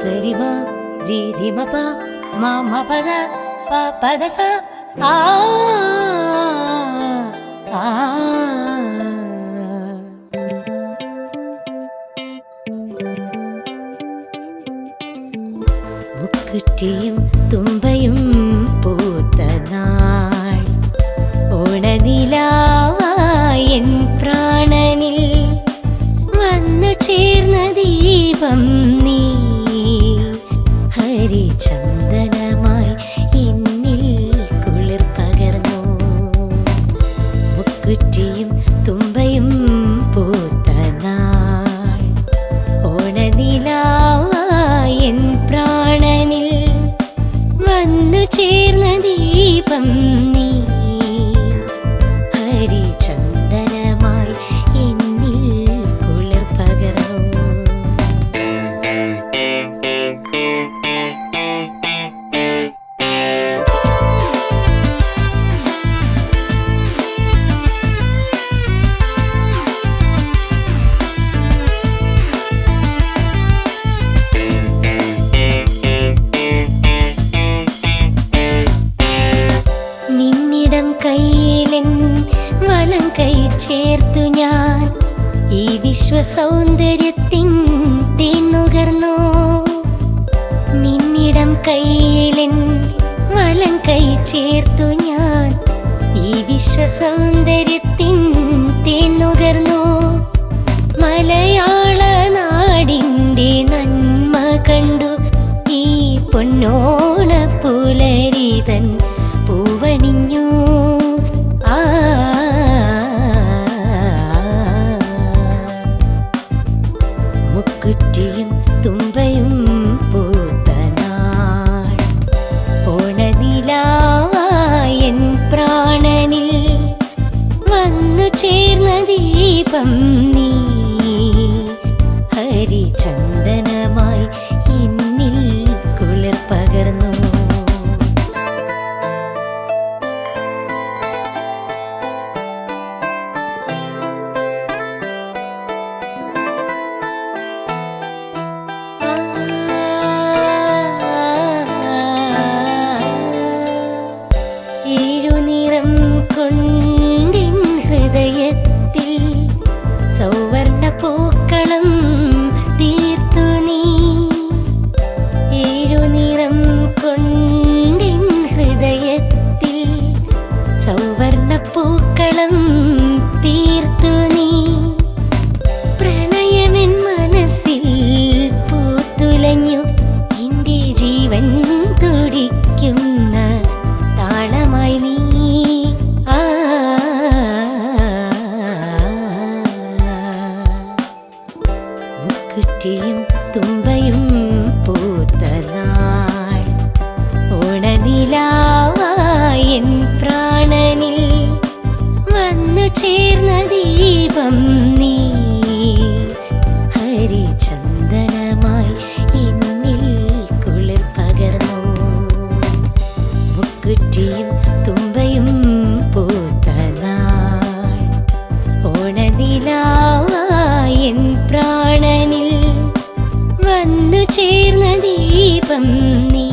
സരിമ രീതിമപ മമ പദ പ ആ. മുക്കുറ്റിയും തുമ്പയും പൂത്ത നാൾ. ഓണനിലാവായി എൻ പ്രാണനിൽ വന്നു ചേർന്ന ദീപം നീ. ഹരിചന്ദനമായി എന്നിൽ കുളിർ പകർന്നു. മുക്കുറ്റിയും തുമ്പയും പൂത്ത നാൾ. ഓണനിലാവായി എൻ പ്രാണനിൽ വന്നു ചേർന്ന ദീപം കയ്യിലെൻ വലം കൈ ചേർത്തു ഞാൻ. ഈ വിശ്വസൗന്ദര്യത്തിൻ തേന്നുകർന്നു നിന്നിടം കയ്യിലെൻ വലം കൈ ചേർത്തു ഞാൻ. ഈ വിശ്വസൗന്ദര്യത്തിൻ തേന്നുകർന്നു മലയാള നാടിന്റെ നന്മ കണ്ടു. ഈ പൊന്നോണ വന്നു ചേർന്ന ദീപം നീ. ഹരിചന്ദനമായി മുക്കുറ്റിയും തുമ്പയും പൂത്ത നാൾ ഓണനിലാവായി എൻ പ്രാണനിൽ വന്നു ചേർന്ന ദീപം നീ. ദൈവം നീ